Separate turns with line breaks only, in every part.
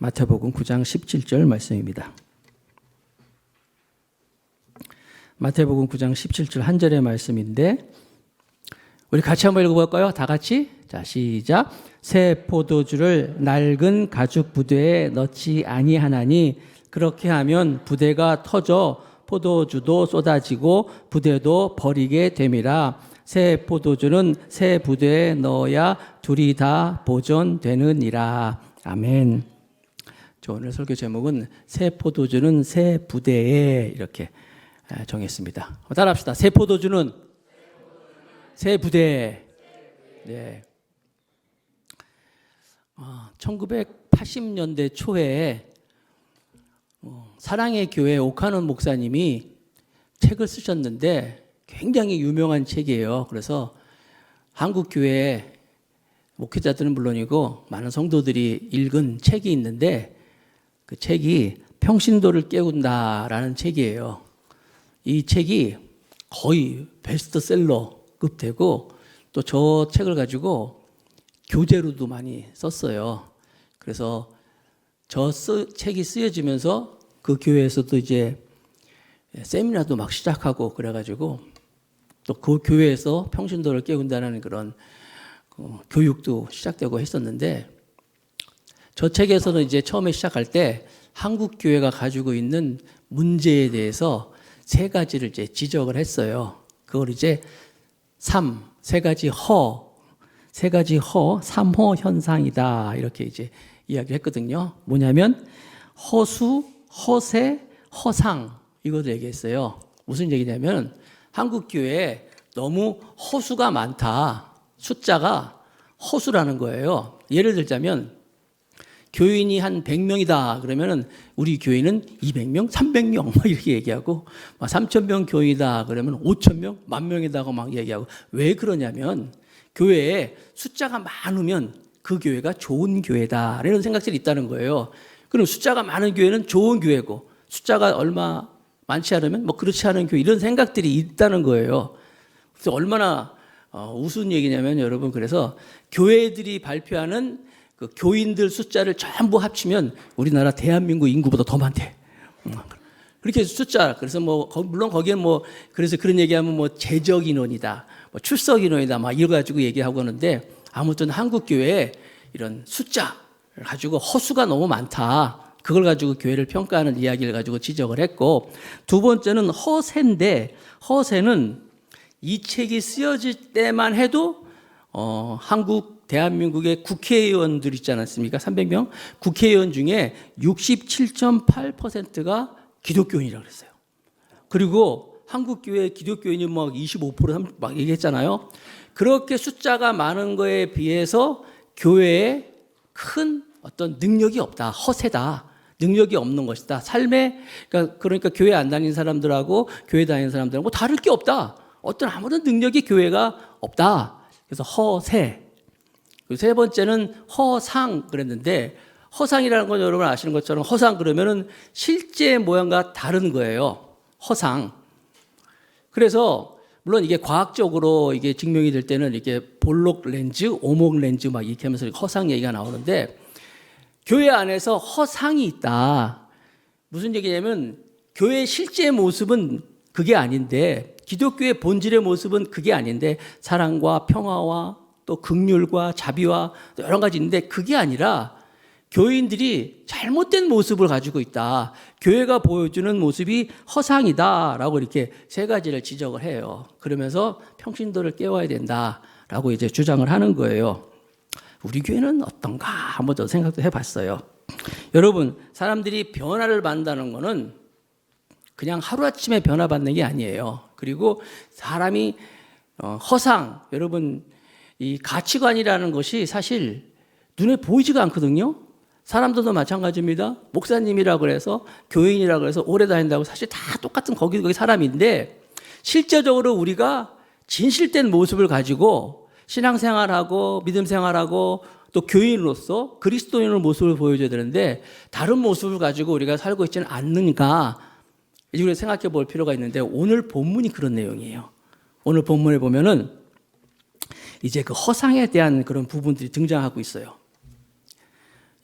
마태복음 9장 17절 말씀입니다. 마태복음 9장 17절 한 절의 말씀인데 우리 같이 한번 읽어볼까요? 다 같이 자 시작 새 포도주를 낡은 가죽 부대에 넣지 아니하나니 그렇게 하면 부대가 터져 포도주도 쏟아지고 부대도 버리게 됨이라 새 포도주는 새 부대에 넣어야 둘이 다 보존되느니라 아멘. 저 오늘 설교 제목은 새 포도주는 새 부대에 이렇게 정했습니다. 따라합시다. 새 포도주는 새 부대. 네. 어, 1980년대 초에 어, 사랑의 교회 오카논 목사님이 책을 쓰셨는데 굉장히 유명한 책이에요. 그래서 한국 교회 목회자들은 물론이고 많은 성도들이 읽은 책이 있는데 그 책이 평신도를 깨운다라는 책이에요. 이 책이 거의 베스트셀러급 되고 또 저 책을 가지고 교재로도 많이 썼어요. 그래서 저 쓰, 책이 쓰여지면서 그 교회에서도 이제 세미나도 막 시작하고 그래가지고 또 그 교회에서 평신도를 깨운다는 그런 어, 교육도 시작되고 했었는데 저 책에서는 이제 처음에 시작할 때 한국 교회가 가지고 있는 문제에 대해서 세 가지를 이제 지적을 했어요. 그걸 이제 삼, 세 가지 허, 세 가지 허, 삼호 현상이다. 이렇게 이제 이야기를 했거든요. 뭐냐면 허수, 허세, 허상 이것을 얘기했어요. 무슨 얘기냐면 한국 교회에 너무 허수가 많다. 숫자가 허수라는 거예요. 예를 들자면 교인이 한 100명이다 그러면은 우리 교회는 200명, 300명 막 이렇게 얘기하고 막 3,000명 교인이다 그러면 5,000명, 만 명이다고 막 얘기하고 왜 그러냐면 교회에 숫자가 많으면 그 교회가 좋은 교회다 이런 생각들이 있다는 거예요. 그럼 숫자가 많은 교회는 좋은 교회고 숫자가 얼마 많지 않으면 뭐 그렇지 않은 교회 이런 생각들이 있다는 거예요. 그래서 얼마나 어, 우스운 얘기냐면 여러분 그래서 교회들이 발표하는 그 교인들 숫자를 전부 합치면 우리나라 대한민국 인구보다 더 많대. 음, 그렇게 숫자 그래서 뭐 물론 거기에 뭐 그래서 그런 얘기하면 뭐 재적 인원이다, 뭐 출석 인원이다 막 이거 가지고 얘기하고 하는데 아무튼 한국 교회에 이런 숫자를 가지고 허수가 너무 많다. 그걸 가지고 교회를 평가하는 이야기를 가지고 지적을 했고 두 번째는 허세인데 허세는 이 책이 쓰여질 때만 해도 어, 한국 대한민국의 국회의원들 있지 않았습니까? 300명 국회의원 중에 67.8%가 기독교인이라고 그랬어요. 그리고 한국 교회 기독교인이 막 25%막 얘기했잖아요. 그렇게 숫자가 많은 거에 비해서 교회에 큰 어떤 능력이 없다. 허세다. 능력이 없는 것이다. 삶에 그러니까, 그러니까 교회 안 다니는 사람들하고 교회 다니는 사람들하고 뭐 다를 게 없다. 어떤 아무런 능력이 교회가 없다. 그래서 허세. 세 번째는 허상 그랬는데 허상이라는 건 여러분 아시는 것처럼 허상 그러면은 실제 모양과 다른 거예요. 허상. 그래서 물론 이게 과학적으로 이게 증명이 될 때는 이게 볼록 렌즈, 오목 렌즈 막 이렇게 하면서 허상 얘기가 나오는데 교회 안에서 허상이 있다. 무슨 얘기냐면 교회의 실제 모습은 그게 아닌데 기독교의 본질의 모습은 그게 아닌데 사랑과 평화와 또 극률과 자비와 여러 가지 있는데 그게 아니라 교인들이 잘못된 모습을 가지고 있다. 교회가 보여주는 모습이 허상이다 라고 이렇게 세 가지를 지적을 해요. 그러면서 평신도를 깨워야 된다 라고 이제 주장을 하는 거예요. 우리 교회는 어떤가 한번 더 생각도 해봤어요. 여러분 사람들이 변화를 받는다는 거는 그냥 하루아침에 변화받는 게 아니에요. 그리고 사람이 어, 허상, 여러분, 이 가치관이라는 것이 사실 눈에 보이지가 않거든요. 사람들도 마찬가지입니다. 목사님이라고 해서 교인이라고 해서 오래 다닌다고 사실 다 똑같은 거기 거기 사람인데 실제적으로 우리가 진실된 모습을 가지고 신앙생활하고 믿음 생활하고 또 교인으로서 그리스도인의 모습을 보여줘야 되는데 다른 모습을 가지고 우리가 살고 있지는 않는가 이걸 생각해 볼 필요가 있는데 오늘 본문이 그런 내용이에요. 오늘 본문에 보면은 이제 그 허상에 대한 그런 부분들이 등장하고 있어요.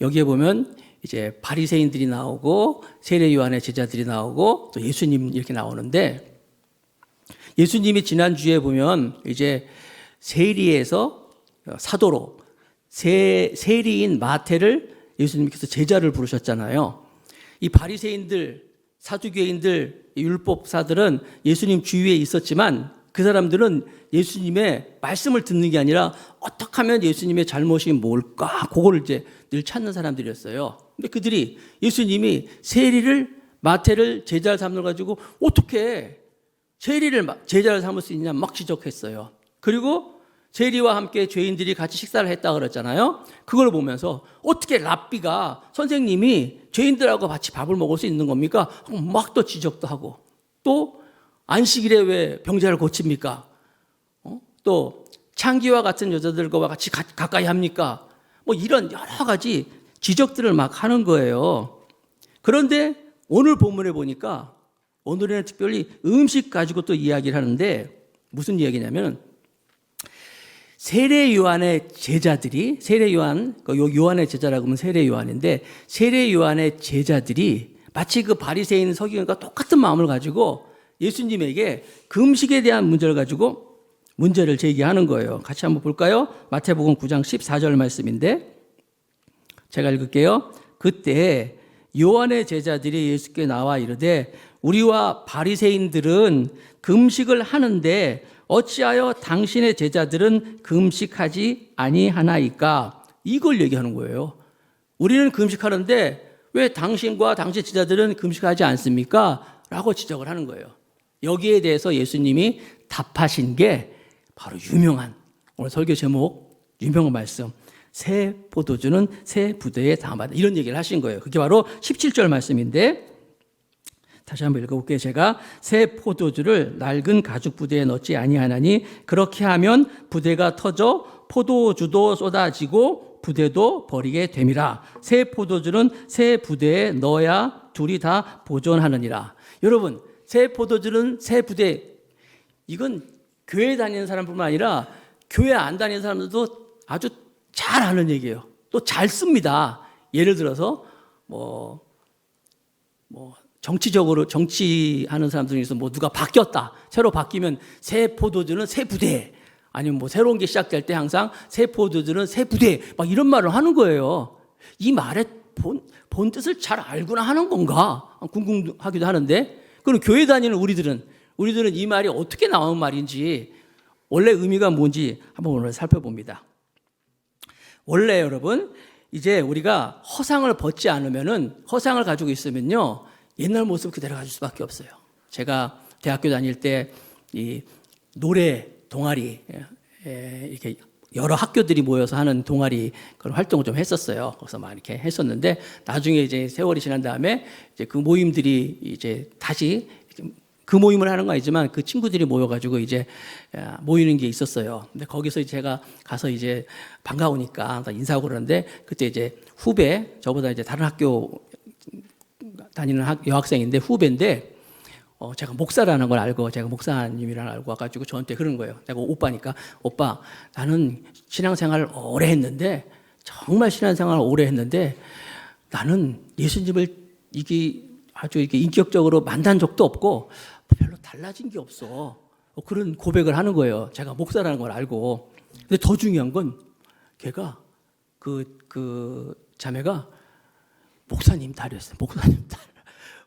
여기에 보면 이제 바리새인들이 나오고 세례 요한의 제자들이 나오고 또 예수님 이렇게 나오는데 예수님이 지난 주에 보면 이제 세리에서 사도로 세 세리인 마태를 예수님께서 제자를 부르셨잖아요. 이 바리새인들, 사두개인들, 이 율법사들은 예수님 주위에 있었지만 그 사람들은 예수님의 말씀을 듣는 게 아니라 어떻게 하면 예수님의 잘못이 뭘까? 그거를 이제 늘 찾는 사람들이었어요. 근데 그들이 예수님이 세리를 마태를 제자를 삼는 가지고 어떻게 세리를 제자를 삼을 수 있냐 막 지적했어요. 그리고 세리와 함께 죄인들이 같이 식사를 했다 그랬잖아요. 그걸 보면서 어떻게 랍비가 선생님이 죄인들하고 같이 밥을 먹을 수 있는 겁니까? 막 또 지적도 하고 또 안식일에 왜 병자를 고칩니까? 어? 또 창기와 같은 여자들과 같이 가, 가까이 합니까? 뭐 이런 여러 가지 지적들을 막 하는 거예요. 그런데 오늘 본문에 보니까 오늘에는 특별히 음식 가지고 또 이야기를 하는데 무슨 이야기냐면 세례 요한의 제자들이 세례 요한 그요 요한의 제자라고 하면 세례 요한인데 세례 요한의 제자들이 마치 그 바리새인 서기관과 똑같은 마음을 가지고 예수님에게 금식에 대한 문제를 가지고 문제를 제기하는 거예요. 같이 한번 볼까요? 마태복음 9장 14절 말씀인데 제가 읽을게요. 그때 요한의 제자들이 예수께 나와 이르되 우리와 바리새인들은 금식을 하는데 어찌하여 당신의 제자들은 금식하지 아니하나이까? 이걸 얘기하는 거예요. 우리는 금식하는데 왜 당신과 당신 제자들은 금식하지 않습니까? 라고 지적을 하는 거예요. 여기에 대해서 예수님이 답하신 게 바로 유명한 오늘 설교 제목 유명한 말씀 새 포도주는 새 부대에 담아다 이런 얘기를 하신 거예요. 그게 바로 17절 말씀인데 다시 한번 읽어볼게요. 제가 새 포도주를 낡은 가죽 부대에 넣지 아니하나니 그렇게 하면 부대가 터져 포도주도 쏟아지고 부대도 버리게 됨이라. 새 포도주는 새 부대에 넣어야 둘이 다 보존하느니라. 여러분, 새 포도주는 새 부대. 이건 교회 다니는 사람뿐만 아니라 교회 안 다니는 사람들도 아주 잘 아는 얘기예요. 또 잘 씁니다. 예를 들어서 뭐, 뭐, 정치적으로 정치하는 사람들 중에서 뭐 누가 바뀌었다. 새로 바뀌면 새 포도주는 새 부대. 아니면 뭐 새로운 게 시작될 때 항상 새 포도주는 새 부대. 막 이런 말을 하는 거예요. 이 말의 본, 본 뜻을 잘 알고나 하는 건가? 궁금하기도 하는데. 그리고 교회 다니는 우리들은, 우리들은 이 말이 어떻게 나온 말인지, 원래 의미가 뭔지 한번 오늘 살펴봅니다. 원래 여러분, 이제 우리가 허상을 벗지 않으면은, 허상을 가지고 있으면요, 옛날 모습 그대로 가질 수밖에 없어요. 제가 대학교 다닐 때 이 노래 동아리 에, 이렇게 여러 학교들이 모여서 하는 동아리 그런 활동을 좀 했었어요. 그래서 막 이렇게 했었는데 나중에 이제 세월이 지난 다음에 이제 그 모임들이 이제 다시 그 모임을 하는 건 아니지만 그 친구들이 모여가지고 이제 모이는 게 있었어요. 근데 거기서 제가 가서 이제 반가우니까 인사하고 그러는데 그때 이제 후배 저보다 이제 다른 학교 다니는 학, 여학생인데 후배인데 어, 제가 목사라는 걸 알고 제가 목사님이라는 걸 알고 와가지고 저한테 그런 거예요. 제가 오빠니까 오빠 나는 신앙생활 오래 했는데 정말 신앙생활 오래 했는데 나는 예수님을 이게 아주 이렇게 인격적으로 만난 적도 없고 별로 달라진 게 없어. 어, 그런 고백을 하는 거예요. 제가 목사라는 걸 알고. 근데 더 중요한 건 걔가 그, 그 자매가 목사님 딸이었어요. 목사님 딸.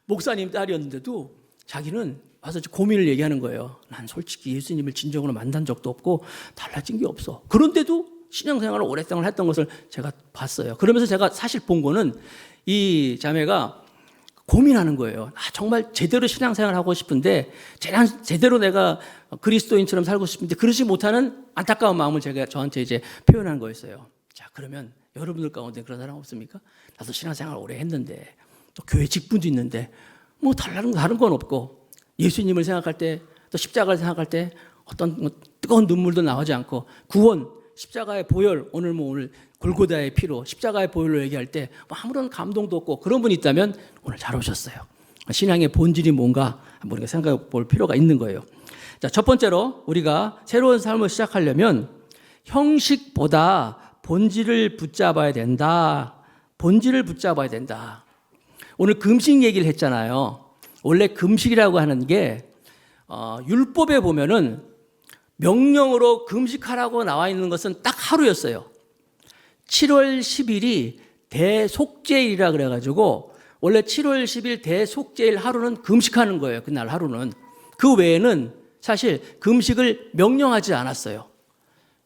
목사님 딸이었는데도 자기는 와서 고민을 얘기하는 거예요. 난 솔직히 예수님을 진정으로 만난 적도 없고 달라진 게 없어. 그런데도 신앙생활을 오랫동안 했던 것을 제가 봤어요. 그러면서 제가 사실 본 거는 이 자매가 고민하는 거예요. 아, 정말 제대로 신앙생활 하고 싶은데 제대로 내가 그리스도인처럼 살고 싶은데 그러지 못하는 안타까운 마음을 제가 저한테 이제 표현한 거였어요. 자, 그러면 여러분들 가운데 그런 사람 없습니까? 나도 신앙생활 오래 했는데 또 교회 직분도 있는데 뭐 다른 다른 건 없고 예수님을 생각할 때 또 십자가를 생각할 때 어떤 뭐 뜨거운 눈물도 나오지 않고 구원 십자가의 보혈 오늘 뭐 오늘 골고다의 피로 십자가의 보혈로 얘기할 때 뭐 아무런 감동도 없고 그런 분이 있다면 오늘 잘 오셨어요. 신앙의 본질이 뭔가 한번 생각해 볼 필요가 있는 거예요. 자, 첫 번째로 우리가 새로운 삶을 시작하려면 형식보다 본질을 붙잡아야 된다. 본질을 붙잡아야 된다. 오늘 금식 얘기를 했잖아요. 원래 금식이라고 하는 게 어, 율법에 보면은 명령으로 금식하라고 나와 있는 것은 딱 하루였어요. 7월 10일이 대속제일이라 그래가지고 원래 7월 10일 대속제일 하루는 금식하는 거예요. 그날 하루는 그 외에는 사실 금식을 명령하지 않았어요.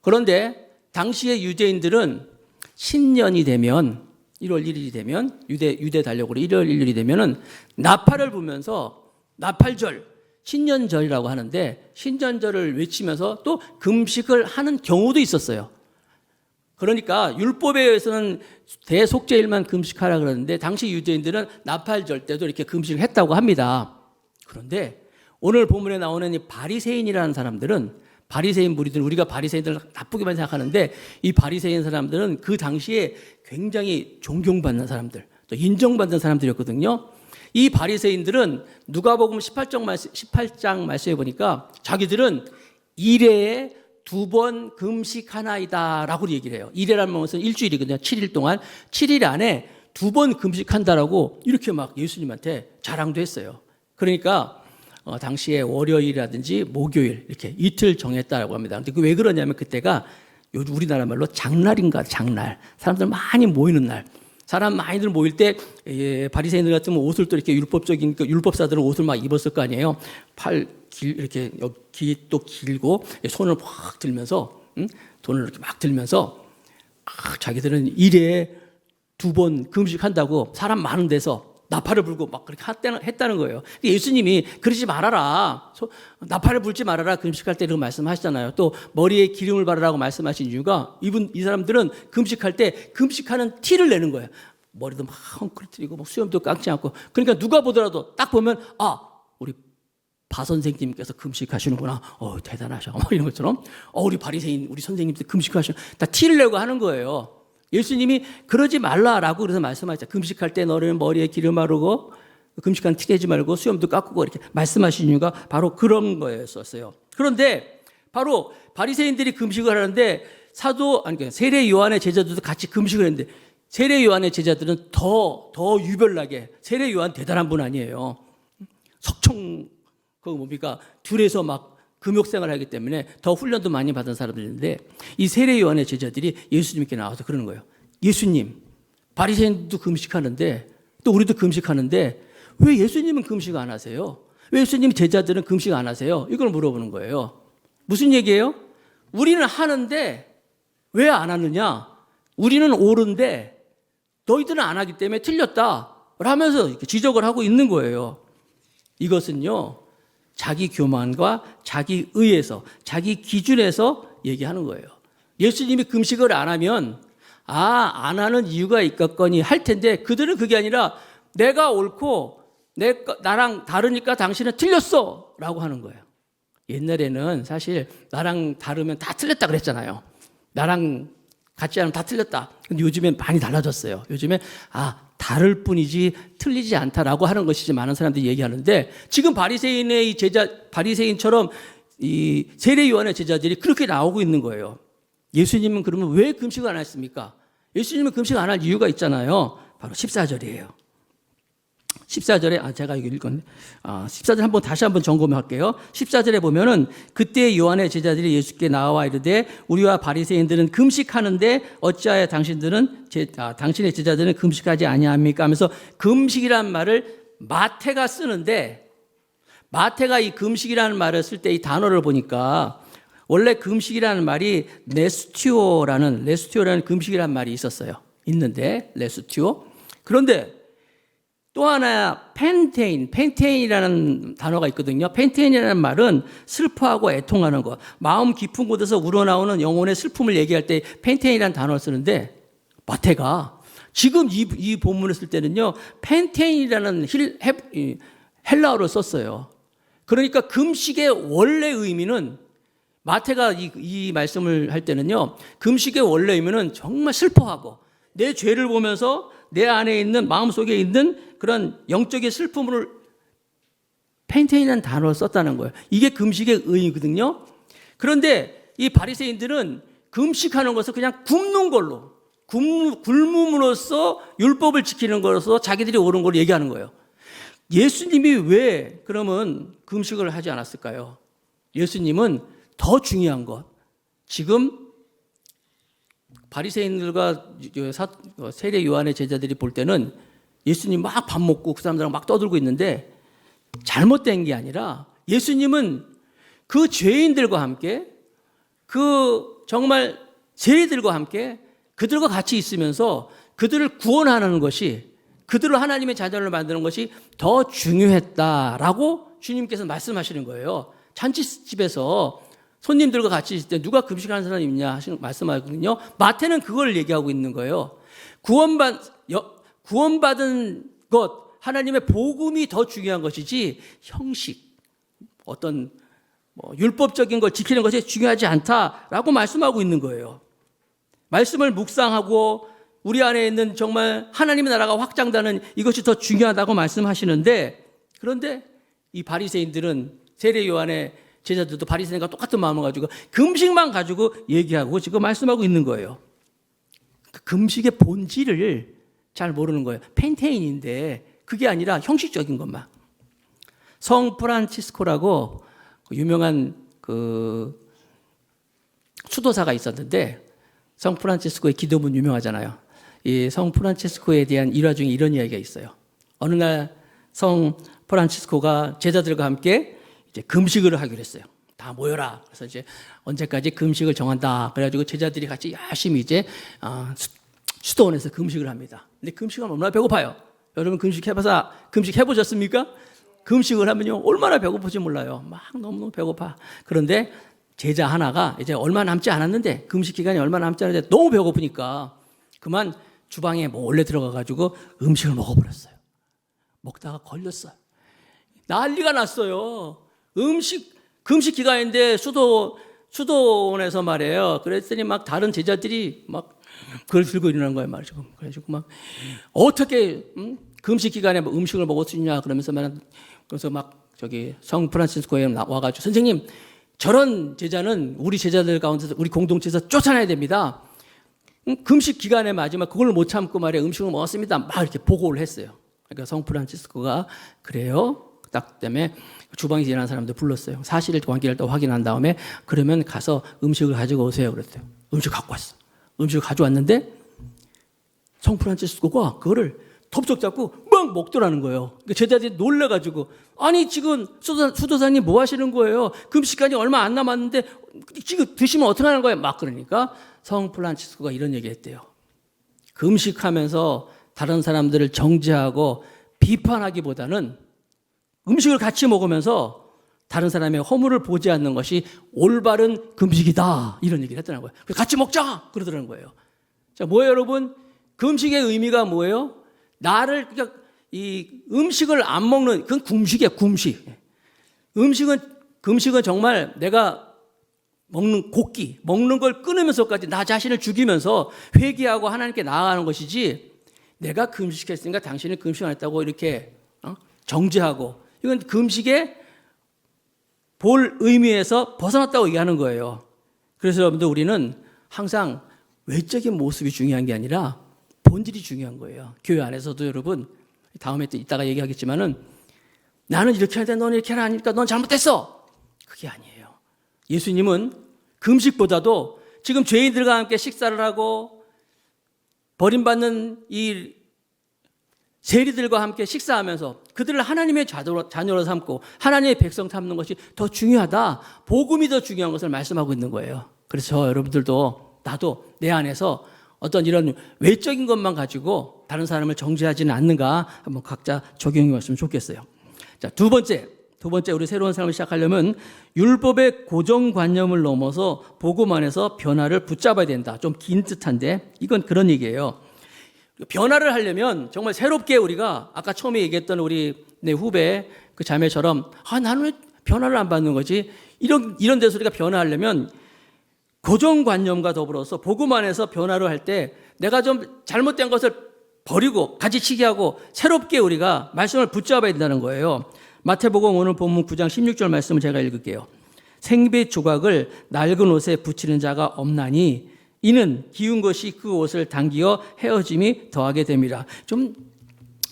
그런데 당시의 유대인들은 신년이 되면 1월 1일이 되면 유대 유대 달력으로 1월 1일이 되면은 나팔을 불면서 나팔절 신년절이라고 하는데 신년절을 외치면서 또 금식을 하는 경우도 있었어요. 그러니까 율법에 의해서는 대속제일만 금식하라 그러는데 당시 유대인들은 나팔절 때도 이렇게 금식을 했다고 합니다. 그런데 오늘 본문에 나오는 이 바리새인이라는 사람들은 바리새인 무리들 우리가 바리새인들 나쁘게만 생각하는데 이 바리새인 사람들은 그 당시에 굉장히 존경받는 사람들 또 인정받는 사람들이었거든요. 이 바리새인들은 누가복음 18장 말씀 18장 말씀해 보니까 자기들은 일회에 두 번 금식하나이다라고 얘기를 해요. 일회라는 것은 일주일이거든요. 7일 동안 7일 안에 두 번 금식한다라고 이렇게 막 예수님한테 자랑도 했어요. 그러니까 어, 당시에 월요일이라든지 목요일 이렇게 이틀 정했다라고 합니다. 근데 그 왜 그러냐면 그때가 요즘 우리나라 말로 장날인가 장날 사람들 많이 모이는 날 사람 많이들 모일 때 예, 바리새인들 같으면 옷을 또 이렇게 율법적인 그 율법사들은 옷을 막 입었을 거 아니에요. 팔 길 이렇게 여기 또 길고 예, 손을 확 들면서 응? 돈을 이렇게 막 들면서 아, 자기들은 일에 두 번 금식한다고 사람 많은 데서 나팔을 불고 막 그렇게 했다는, 거예요. 예수님이 그러지 말아라. 소- 나팔을 불지 말아라. 금식할 때 이런 말씀하시잖아요. 또 머리에 기름을 바르라고 말씀하신 이유가 이분 이 사람들은 금식할 때 금식하는 티를 내는 거예요. 머리도 막 헝클어뜨리고 막 수염도 깎지 않고 그러니까 누가 보더라도 딱 보면 아 우리 바 선생님께서 금식하시는구나. 어 대단하셔. 막 이런 것처럼 어 우리 바리새인 우리 선생님들 금식하시는 다 티를 내고 하는 거예요. 예수님이 그러지 말라라고 그래서 말씀하셨죠. 금식할 때 너는 머리에 기름 바르고 금식한 티 내지 말고 수염도 깎고 이렇게 말씀하신 이유가 바로 그런 거였었어요. 그런데 바로 바리새인들이 금식을 하는데 사도 아니 그러니까 세례 요한의 제자들도 같이 금식을 했는데 세례 요한의 제자들은 더 더 유별나게 세례 요한 대단한 분 아니에요. 석청 그 뭡니까 둘에서 막 금욕 생활을 하기 때문에 더 훈련도 많이 받은 사람들인데 이 세례 요한의 제자들이 예수님께 나와서 그러는 거예요. 예수님, 바리새인도 금식하는데 또 우리도 금식하는데 왜 예수님은 금식 안 하세요? 왜 예수님 제자들은 금식 안 하세요? 이걸 물어보는 거예요. 무슨 얘기예요? 우리는 하는데 왜 안 하느냐? 우리는 옳은데 너희들은 안 하기 때문에 틀렸다. 라면서 이렇게 지적을 하고 있는 거예요. 이것은요, 자기 교만과 자기 의에서, 자기 기준에서 얘기하는 거예요. 예수님이 금식을 안 하면, 아, 안 하는 이유가 있겠거니 할 텐데, 그들은 그게 아니라 내가 옳고, 내, 거- 나랑 다르니까 당신은 틀렸어! 라고 하는 거예요. 옛날에는 사실 나랑 다르면 다 틀렸다 그랬잖아요. 나랑 같지 않으면 다 틀렸다. 근데 요즘엔 많이 달라졌어요. 요즘엔 아 다를 뿐이지 틀리지 않다라고 하는 것이지 많은 사람들이 얘기하는데 지금 바리새인의 이 제자 바리새인처럼 이 세례 요한의 제자들이 그렇게 나오고 있는 거예요. 예수님은 그러면 왜 금식을 안 했습니까? 예수님은 금식 안 할 이유가 있잖아요. 바로 14절이에요. 14절에 아 제가 이거 읽었네. 아 14절 한번 다시 한번 점검할게요. 14절에 보면은 그때 요한의 제자들이 예수께 나와 이르되 우리와 바리새인들은 금식하는데 어찌하여 당신들은 제, 아, 당신의 제자들은 금식하지 아니합니까? 하면서 금식이란 말을 마태가 쓰는데 마태가 이 금식이라는 말을 쓸 때 이 단어를 보니까 원래 금식이라는 말이 레스튜오라는 레스튜오라는 금식이라는 말이 있었어요. 있는데 레스튜오. 그런데 또 하나 펜테인, 펜테인이라는 단어가 있거든요. 펜테인이라는 말은 슬퍼하고 애통하는 것, 마음 깊은 곳에서 우러나오는 영혼의 슬픔을 얘기할 때 펜테인이라는 단어를 쓰는데 마태가 지금 이, 이 본문을 쓸 때는요, 펜테인이라는 힐, 헬, 이, 헬라어를 썼어요. 그러니까 금식의 원래 의미는 마태가 이, 이 말씀을 할 때는요, 금식의 원래 의미는 정말 슬퍼하고 내 죄를 보면서 내 안에 있는 마음속에 있는 그런 영적인 슬픔을 페인테인이라는 단어를 썼다는 거예요. 이게 금식의 의미거든요. 그런데 이 바리새인들은 금식하는 것을 그냥 굶는 걸로 굶- 굶음으로써 율법을 지키는 거로서 자기들이 옳은 걸 얘기하는 거예요. 예수님이 왜 그러면 금식을 하지 않았을까요? 예수님은 더 중요한 것. 지금 바리새인들과 사- 어, 세례 요한의 제자들이 볼 때는 예수님 막 밥 먹고 그 사람들랑 막 떠들고 있는데 잘못된 게 아니라 예수님은 그 죄인들과 함께 그 정말 세리들과 함께 그들과 같이 있으면서 그들을 구원하는 것이 그들을 하나님의 자녀를 만드는 것이 더 중요했다라고 주님께서 말씀하시는 거예요. 잔치집에서 손님들과 같이 있을 때 누가 금식하는 사람이 있냐 하시는 말씀하거든요. 마태는 그걸 얘기하고 있는 거예요. 구원받 여- 구원받은 것 하나님의 복음이 더 중요한 것이지 형식 어떤 뭐 율법적인 걸 지키는 것이 중요하지 않다라고 말씀하고 있는 거예요. 말씀을 묵상하고 우리 안에 있는 정말 하나님의 나라가 확장되는 이것이 더 중요하다고 말씀하시는데 그런데 이 바리새인들은 세례 요한의 제자들도 바리새인과 똑같은 마음을 가지고 금식만 가지고 얘기하고 지금 말씀하고 있는 거예요. 그 금식의 본질을 잘 모르는 거예요. 펜테인인데 그게 아니라 형식적인 것만. 성 프란치스코라고 그 유명한 그 수도사가 있었는데 성 프란치스코의 기도문 유명하잖아요. 이 성 프란치스코에 대한 일화 중에 이런 이야기가 있어요. 어느 날 성 프란치스코가 제자들과 함께 이제 금식을 하기로 했어요. 다 모여라. 그래서 이제 언제까지 금식을 정한다. 그래가지고 제자들이 같이 열심히 이제 아, 수- 수도원에서 금식을 합니다. 근데 금식은 얼마나 배고파요. 여러분 금식 해봐서 금식 해보셨습니까? 금식을 하면요 얼마나 배고프지 몰라요. 막 너무너무 배고파. 그런데 제자 하나가 이제 얼마 남지 않았는데 금식 기간이 얼마 남지 않았는데 너무 배고프니까 그만 주방에 몰래 들어가 가지고 음식을 먹어버렸어요. 먹다가 걸렸어요. 난리가 났어요. 음식 금식 기간인데 수도 수도원에서 말이에요. 그랬더니 막 다른 제자들이 막 그걸 들고 일어난 거예요, 말이죠. 그래가지고 막 어떻게 음? 금식 기간에 뭐 음식을 먹을 수 있냐 그러면서 막 그래서 막 저기 성 프란시스코에 나- 와가지고 선생님 저런 제자는 우리 제자들 가운데서 우리 공동체에서 쫓아내야 됩니다. 음, 금식 기간에 마지막 그걸 못 참고 말이야 음식을 먹었습니다. 막 이렇게 보고를 했어요. 그러니까 성 프란치스코가 그래요. 딱 때문에 주방에서 일하는 사람들 불렀어요. 사실을 관계를 또 확인한 다음에 그러면 가서 음식을 가지고 오세요. 그랬대요. 음식 갖고 왔어. 음식을 가져왔는데 성 프란치스코가 그거를 덥석 잡고 막 먹더라는 거예요. 그러니까 제자들이 놀래가지고 아니 지금 수도사, 수도사님 뭐 하시는 거예요? 금식간이 얼마 안 남았는데 지금 드시면 어떻게 하는 거예요? 막 그러니까 성 프란치스코가 이런 얘기했대요. 금식하면서 다른 사람들을 정죄하고 비판하기보다는 음식을 같이 먹으면서 다른 사람의 허물을 보지 않는 것이 올바른 금식이다 이런 얘기를. 그래서 같이 먹자 그러더라는 거예요. 자, 뭐예요, 여러분? 금식의 의미가 뭐예요? 나를 그러니까 이 음식을 안 먹는 그건 금식이야, 금식. 음식은 금식은 정말 내가 먹는 곡기, 먹는 걸 끊으면서까지 나 자신을 죽이면서 회개하고 하나님께 나아가는 것이지 내가 금식했으니까 당신은 금식 안 했다고 이렇게 어? 정죄하고 이건 금식의 볼 의미에서 벗어났다고 얘기하는 거예요. 그래서 여러분들 우리는 항상 외적인 모습이 중요한 게 아니라 본질이 중요한 거예요. 교회 안에서도 여러분 다음에 또 이따가 얘기하겠지만은 나는 이렇게 하는데 너는 이렇게 하니까 넌 잘못됐어. 그게 아니에요. 예수님은 금식보다도 지금 죄인들과 함께 식사를 하고 버림받는 이 세리들과 함께 식사하면서 그들을 하나님의 자녀로, 자녀로 삼고 하나님의 백성 삼는 것이 더 중요하다. 복음이 더 중요한 것을 말씀하고 있는 거예요. 그래서 여러분들도 나도 내 안에서 어떤 이런 외적인 것만 가지고 다른 사람을 정죄하지는 않는가 한번 각자 적용해 봤으면 좋겠어요. 자, 두 번째. 두 번째 우리 새로운 삶을 시작하려면 율법의 고정관념을 넘어서 복음 안에서 변화를 붙잡아야 된다. 좀 긴 듯한데 이건 그런 얘기예요. 변화를 하려면 정말 새롭게 우리가 아까 처음에 얘기했던 우리 내 후배 그 자매처럼 아 나는 왜 변화를 안 받는 거지? 이런 이런 데서 우리가 변화하려면 고정관념과 더불어서 복음 안에서 변화를 할 때 내가 좀 잘못된 것을 버리고 가지치기 하고 새롭게 우리가 말씀을 붙잡아야 된다는 거예요. 마태복음 오늘 본문 9장 16절 말씀을 제가 읽을게요. 생배 조각을 낡은 옷에 붙이는 자가 없나니 이는 기운 것이 그 옷을 당기어 헤어짐이 더하게 됩니다. 좀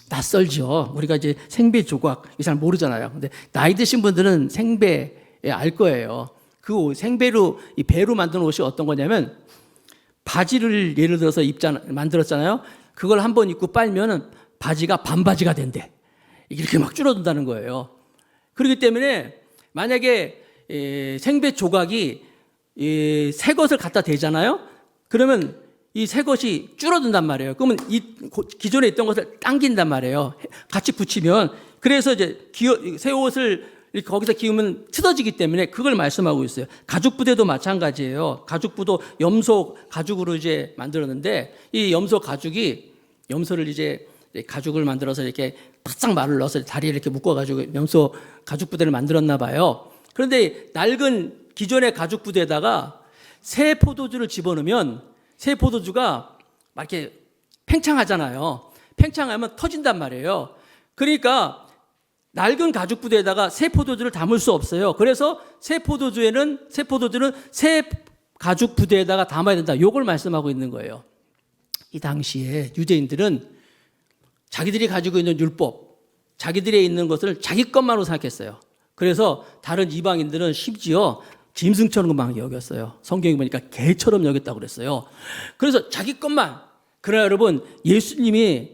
낯설죠. 우리가 이제 생배 조각 이잘 모르잖아요. 근데 나이 드신 분들은 생배 알 거예요. 그 옷, 생배로 이 배로 만든 옷이 어떤 거냐면 바지를 예를 들어서 입잖아 만들었잖아요. 그걸 한 번 입고 빨면은 바지가 반바지가 된대. 이렇게 막 줄어든다는 거예요. 그렇기 때문에 만약에 에, 생배 조각이 이, 새 것을 갖다 대잖아요. 그러면 이 새 것이 줄어든단 말이에요. 그러면 이 고- 기존에 있던 것을 당긴단 말이에요. 같이 붙이면 그래서 이제 기어, 새 옷을 거기서 기우면 틀어지기 때문에 그걸 말씀하고 있어요. 가죽 부대도 마찬가지예요. 가죽 부도 염소 가죽으로 이제 만들었는데 이 염소 가죽이 염소를 이제 가죽을 만들어서 이렇게 바싹 말을 넣어서 다리에 이렇게 묶어가지고 염소 가죽 부대를 만들었나 봐요. 그런데 낡은 기존의 가죽 부대에다가 새 포도주를 집어넣으면 새 포도주가 막 이렇게 팽창하잖아요. 팽창하면 터진단 말이에요. 그러니까 낡은 가죽 부대에다가 새 포도주를 담을 수 없어요. 그래서 새 포도주에는 새 포도주는 새 가죽 부대에다가 담아야 된다. 요걸 말씀하고 있는 거예요. 이 당시에 유대인들은 자기들이 가지고 있는 율법, 자기들이 있는 것을 자기 것만으로 생각했어요. 그래서 다른 이방인들은 심지어 짐승처럼 막 여겼어요. 성경에 보니까 개처럼 여겼다고 그랬어요. 그래서 자기 것만. 그러나 여러분, 예수님이,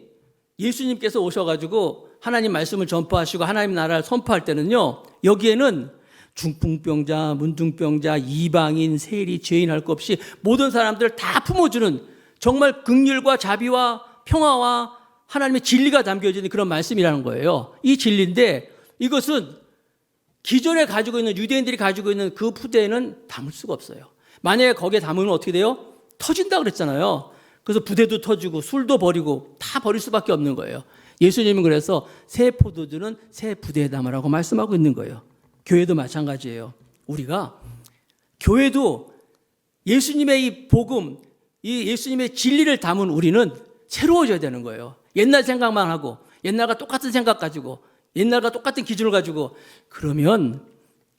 예수님께서 오셔가지고 하나님 말씀을 전파하시고 하나님 나라를 선포할 때는요, 여기에는 중풍병자, 문둥병자, 이방인, 세리, 죄인 할 것 없이 모든 사람들을 다 품어주는 정말 극률과 자비와 평화와 하나님의 진리가 담겨진 그런 말씀이라는 거예요. 이 진리인데 이것은 기존에 가지고 있는 유대인들이 가지고 있는 그 부대에는 담을 수가 없어요. 만약에 거기에 담으면 어떻게 돼요? 터진다 그랬잖아요. 그래서 부대도 터지고 술도 버리고 다 버릴 수밖에 없는 거예요. 예수님은 그래서 새 포도주는 새 부대에 담으라고 말씀하고 있는 거예요. 교회도 마찬가지예요. 우리가 교회도 예수님의 이 복음, 이 예수님의 진리를 담은 우리는 새로워져야 되는 거예요. 옛날 생각만 하고 옛날과 똑같은 생각 가지고 옛날과 똑같은 기준을 가지고 그러면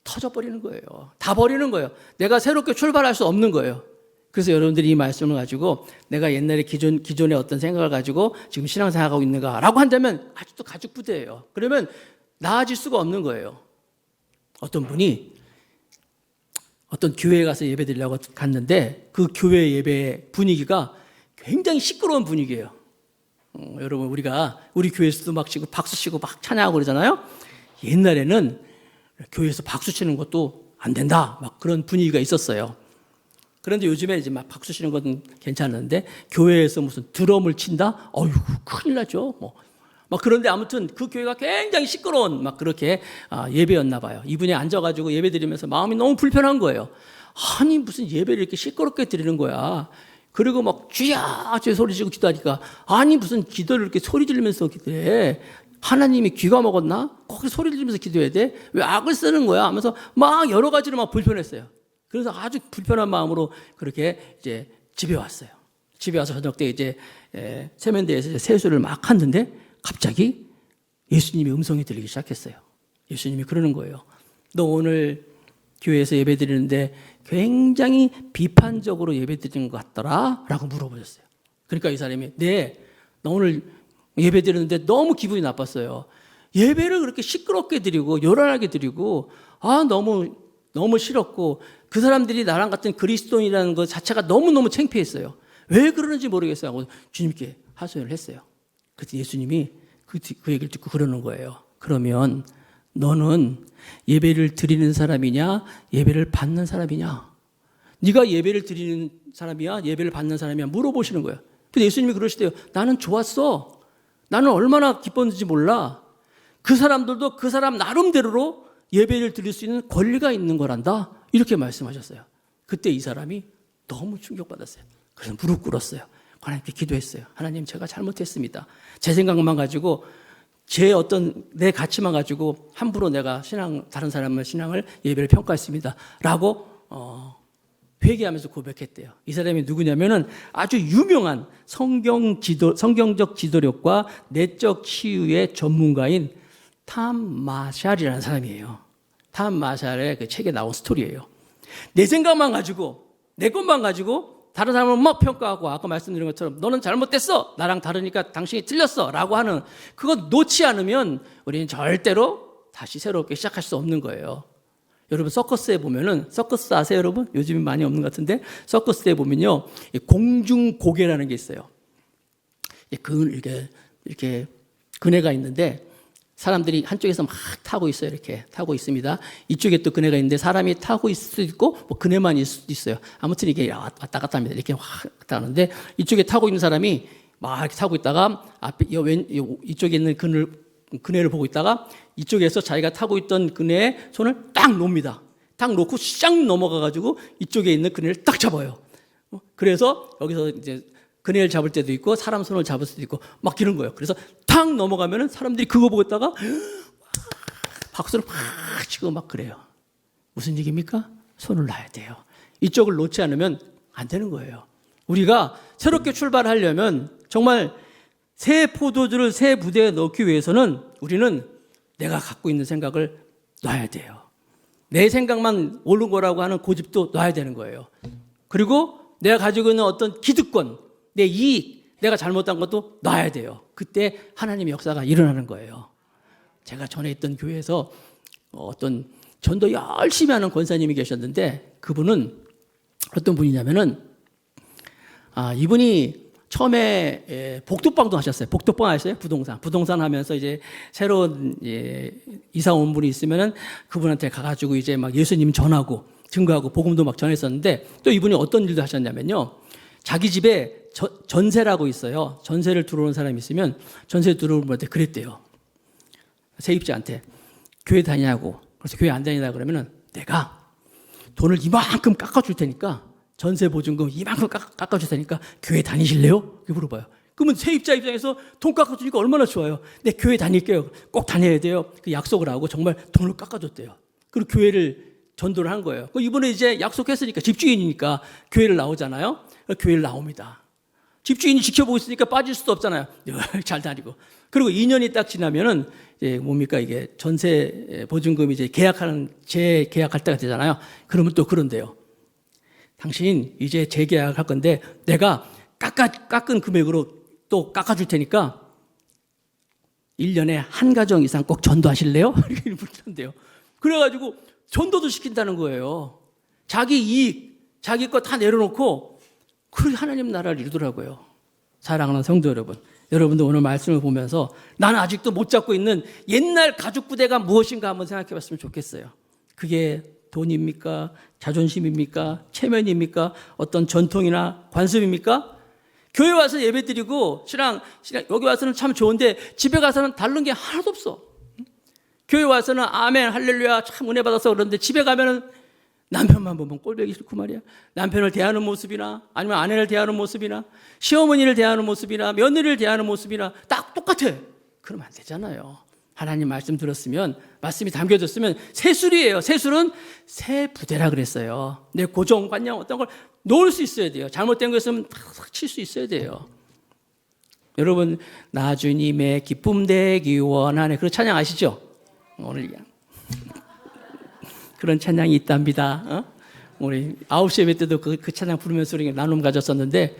터져버리는 거예요. 다 버리는 거예요. 내가 새롭게 출발할 수 없는 거예요. 그래서 여러분들이 이 말씀을 가지고 내가 옛날에 기존, 기존의 어떤 생각을 가지고 지금 신앙생활하고 있는가라고 한다면 아직도 가죽 부대예요. 그러면 나아질 수가 없는 거예요. 어떤 분이 어떤 교회에 가서 예배 드리려고 갔는데 그 교회 예배 분위기가 굉장히 시끄러운 분위기예요. 어, 여러분 우리가 우리 교회에서도 막 치고 박수 치고 막 찬양하고 그러잖아요. 옛날에는 교회에서 박수 치는 것도 안 된다. 막 그런 분위기가 있었어요. 그런데 요즘에 이제 막 박수 치는 것은 괜찮은데 교회에서 무슨 드럼을 친다? 어휴 큰일 나죠. 뭐. 막 그런데 아무튼 그 교회가 굉장히 시끄러운 막 그렇게 아, 예배였나 봐요. 이분이 앉아가지고 예배 드리면서 마음이 너무 불편한 거예요. 아니 무슨 예배를 이렇게 시끄럽게 드리는 거야. 그리고 막 쥐야 쥐 소리 지르고 기도하니까 아니 무슨 기도를 이렇게 소리 지르면서 기도해. 하나님이 귀가 먹었나? 거기 소리 지르면서 기도해야 돼? 왜 악을 쓰는 거야? 하면서 막 여러 가지로 막 불편했어요. 그래서 아주 불편한 마음으로 그렇게 이제 집에 왔어요. 집에 와서 저녁 때 이제 에, 세면대에서 세수를 막 하는데 갑자기 예수님의 음성이 들리기 시작했어요. 예수님이 그러는 거예요. 너 오늘 교회에서 예배 드리는데 굉장히 비판적으로 예배 드리는 것 같더라? 라고 물어보셨어요. 그러니까 이 사람이, 네, 나 오늘 예배 드리는데 너무 기분이 나빴어요. 예배를 그렇게 시끄럽게 드리고, 요란하게 드리고, 아, 너무, 너무 싫었고, 그 사람들이 나랑 같은 그리스도인이라는 것 자체가 너무너무 창피했어요. 왜 그러는지 모르겠어요. 하고 주님께 하소연을 했어요. 그래서 예수님이 그, 그 얘기를 듣고 그러는 거예요. 그러면 너는 예배를 드리는 사람이냐, 예배를 받는 사람이냐? 네가 예배를 드리는 사람이야, 예배를 받는 사람이야 물어보시는 거예요. 근데 예수님이 그러시대요. 나는 좋았어. 나는 얼마나 기뻤는지 몰라. 그 사람들도 그 사람 나름대로 예배를 드릴 수 있는 권리가 있는 거란다. 이렇게 말씀하셨어요. 그때 이 사람이 너무 충격받았어요. 그래서 무릎 꿇었어요. 하나님께 기도했어요. 하나님 제가 잘못했습니다. 제 생각만 가지고 제 어떤 내 가치만 가지고 함부로 내가 신앙 다른 사람의 신앙을 예배를 평가했습니다. 라고 어, 회개하면서 고백했대요. 이 사람이 누구냐면은 아주 유명한 성경 지도 성경적 지도력과 내적 치유의 전문가인 탐 마샬이라는 사람이에요. 탐 마샬의 그 책에 나온 스토리예요. 내 생각만 가지고 내 것만 가지고 다른 사람을 막 평가하고 아까 말씀드린 것처럼 너는 잘못됐어. 나랑 다르니까 당신이 틀렸어. 라고 하는 그거 놓지 않으면 우리는 절대로 다시 새롭게 시작할 수 없는 거예요. 여러분 서커스에 보면은 서커스 아세요 여러분? 요즘은 많이 없는 것 같은데 서커스에 보면요 이 공중 고개라는 게 있어요. 이 그, 이렇게 이렇게 그네가 있는데 사람들이 한쪽에서 막 타고 있어요. 이렇게 타고 있습니다. 이쪽에 또 그네가 있는데 사람이 타고 있을 수도 있고 뭐 그네만 있을 수도 있어요. 아무튼 이게 왔다 갔다 합니다. 이렇게 확 갔다 하는데 이쪽에 타고 있는 사람이 막 이렇게 타고 있다가 앞에 이 왼, 이- 이쪽에 있는 그늘, 그네를 보고 있다가 이쪽에서 자기가 타고 있던 그네에 손을 딱 놓습니다. 딱 놓고 샥 넘어가 가지고 이쪽에 있는 그네를 딱 잡아요. 어? 그래서 여기서 이제 그네를 잡을 때도 있고 사람 손을 잡을 수도 있고 막 이런 거예요. 그래서 탁 넘어가면은 사람들이 그거 보고 있다가 박수를 팍 치고 막 그래요. 무슨 얘기입니까? 손을 놔야 돼요. 이쪽을 놓지 않으면 안 되는 거예요. 우리가 새롭게 출발하려면 정말 새 포도주를 새 부대에 넣기 위해서는 우리는 내가 갖고 있는 생각을 놔야 돼요. 내 생각만 옳은 거라고 하는 고집도 놔야 되는 거예요. 그리고 내가 가지고 있는 어떤 기득권, 내 이익, 내가 잘못한 것도 놔야 돼요. 그때 하나님의 역사가 일어나는 거예요. 제가 전에 있던 교회에서 어떤 전도 열심히 하는 권사님이 계셨는데 그분은 어떤 분이냐면은 아 이분이 처음에 예, 복도방도 하셨어요. 복도방 하셨어요? 부동산. 부동산 하면서 이제 새로운 예, 이사 온 분이 있으면은 그분한테 가가지고 이제 막 예수님 전하고 증거하고 복음도 막 전했었는데 또 이분이 어떤 일도 하셨냐면요. 자기 집에 저- 전세라고 있어요. 전세를 들어오는 사람이 있으면 전세 들어오는 분한테 그랬대요. 세입자한테 교회 다니냐고 그래서 교회 안 다니다 그러면은 내가 돈을 이만큼 깎아줄 테니까 전세 보증금 이만큼 깎- 깎아줄 테니까 교회 다니실래요? 이렇게 물어봐요. 그러면 세입자 입장에서 돈 깎아주니까 얼마나 좋아요. 내 교회 다닐게요. 꼭 다녀야 돼요. 그 약속을 하고 정말 돈을 깎아줬대요. 그리고 교회를 전도를 한 거예요. 그 이번에 이제 약속했으니까 집주인이니까 교회를 나오잖아요. 교회를 나옵니다. 집주인이 지켜보고 있으니까 빠질 수도 없잖아요. 늘 잘 다니고. 그리고 2년이 딱 지나면은 이제 뭡니까 이게 전세 보증금 이제 계약하는 재계약할 때가 되잖아요. 그러면 또 그런데요. 당신 이제 재계약할 건데 내가 깎아 깎은 금액으로 또 깎아줄 테니까 1년에 한 가정 이상 꼭 전도하실래요? 이렇게 물던데요. 그래가지고 전도도 시킨다는 거예요. 자기 이익, 자기 거 다 내려놓고 그렇게 하나님 나라를 이루더라고요. 사랑하는 성도 여러분. 여러분도 오늘 말씀을 보면서 나는 아직도 못 잡고 있는 옛날 가족 부대가 무엇인가 한번 생각해 봤으면 좋겠어요. 그게 돈입니까? 자존심입니까? 체면입니까? 어떤 전통이나 관습입니까? 교회 와서 예배 드리고 신앙, 신앙 여기 와서는 참 좋은데 집에 가서는 다른 게 하나도 없어. 교회 와서는 아멘 할렐루야 참 은혜 받아서 그러는데 집에 가면은 남편만 보면 꼴보기 싫고 말이야. 남편을 대하는 모습이나 아니면 아내를 대하는 모습이나 시어머니를 대하는 모습이나 며느리를 대하는 모습이나 딱 똑같아. 그러면 안 되잖아요. 하나님 말씀 들었으면 말씀이 담겨졌으면 새술이에요. 새술은 새 부대라 그랬어요. 내 고정관념 어떤 걸 놓을 수 있어야 돼요. 잘못된 거 있으면 칠수 있어야 돼요. 여러분 나 주님의 기쁨 되기 원하네. 그런 찬양 아시죠? 오늘 그런 찬양이 있답니다. 어? 우리 아홉 시 예배 때도 그, 그 찬양 부르면서 나눔 가졌었는데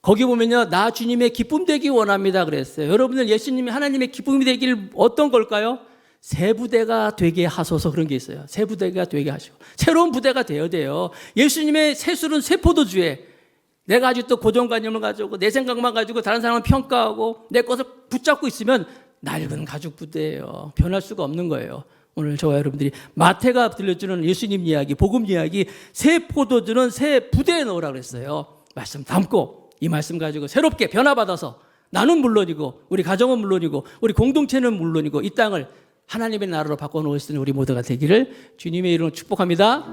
거기 보면요 나 주님의 기쁨 되기 원합니다 그랬어요. 여러분들 예수님이 하나님의 기쁨이 되길 어떤 걸까요? 새 부대가 되게 하소서 그런 게 있어요. 새 부대가 되게 하시고 새로운 부대가 되어야 돼요. 예수님의 새술은 새 포도주에 내가 아직도 고정관념을 가지고 내 생각만 가지고 다른 사람을 평가하고 내 것을 붙잡고 있으면 낡은 가죽 부대예요. 변할 수가 없는 거예요. 오늘 저와 여러분들이 마태가 들려주는 예수님 이야기, 복음 이야기, 새 포도주는 새 부대에 넣으라 그랬어요. 말씀 담고 이 말씀 가지고 새롭게 변화받아서 나는 물론이고 우리 가정은 물론이고 우리 공동체는 물론이고 이 땅을 하나님의 나라로 바꿔놓을 수 있는 우리 모두가 되기를 주님의 이름으로 축복합니다.